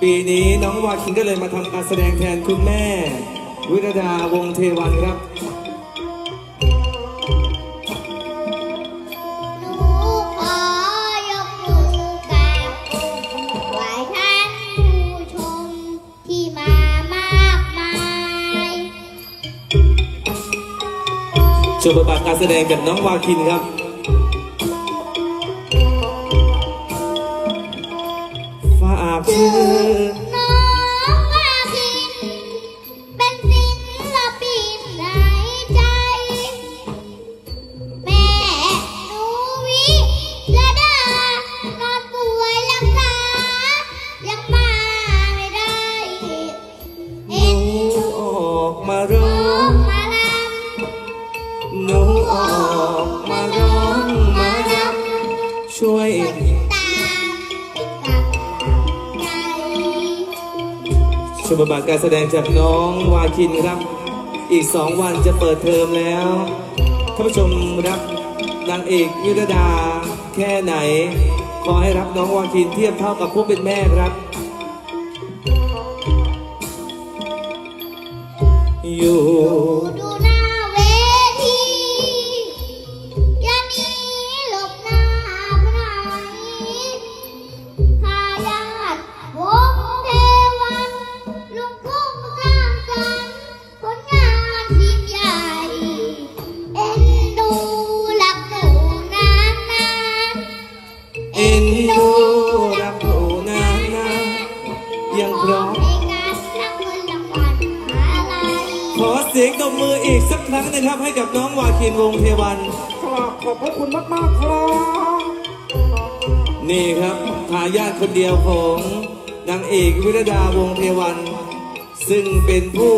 ปีนี้น้องวาคินก็เลยมาทำการแสดงแทนคุณแม่ วิรดาวงศ์เทวันครับหนูขอยกมือกราบไหว้ท่านผู้ชมที่มามากมายชมบทบาทการแสดงจากน้องวาคินครับ ชื่อน้องมาคินเป็นศิลปินในใจแม่หนูวิระดานอนป่วย ชมบทบาทการแสดงจากน้องวาคินครับ อีกสองวันจะเปิดเทอมแล้วท่านผู้ชมรับนางเอกวิรดาแค่ไหน ขอให้รับน้องวาคินเทียบเท่ากับผู้เป็นแม่ครับ อยู่ ยังพร้อมในการรับเงินรางวัลอะไรขอเสียงตบมืออีกสักครั้งนะครับ ให้กับน้องวาคินวงศ์เทวันครับขอบพระคุณมากๆครับ นี่ครับทายาทคนเดียวของนางเอกวิรดาวงศ์เทวัน ซึ่งเป็นผู้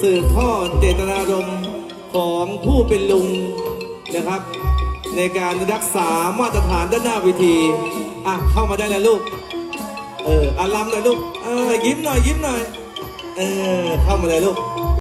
สืบทอดเจตนารมณ์ของผู้เป็นลุงนะครับ ในการรักษามาตรฐานด้านหน้าเวที อะ เข้ามาได้แล้วลูก เอออารำหน่อยลูกเออยิ้มหน่อยยิ้มหน่อย เออเข้ามาเลยลูก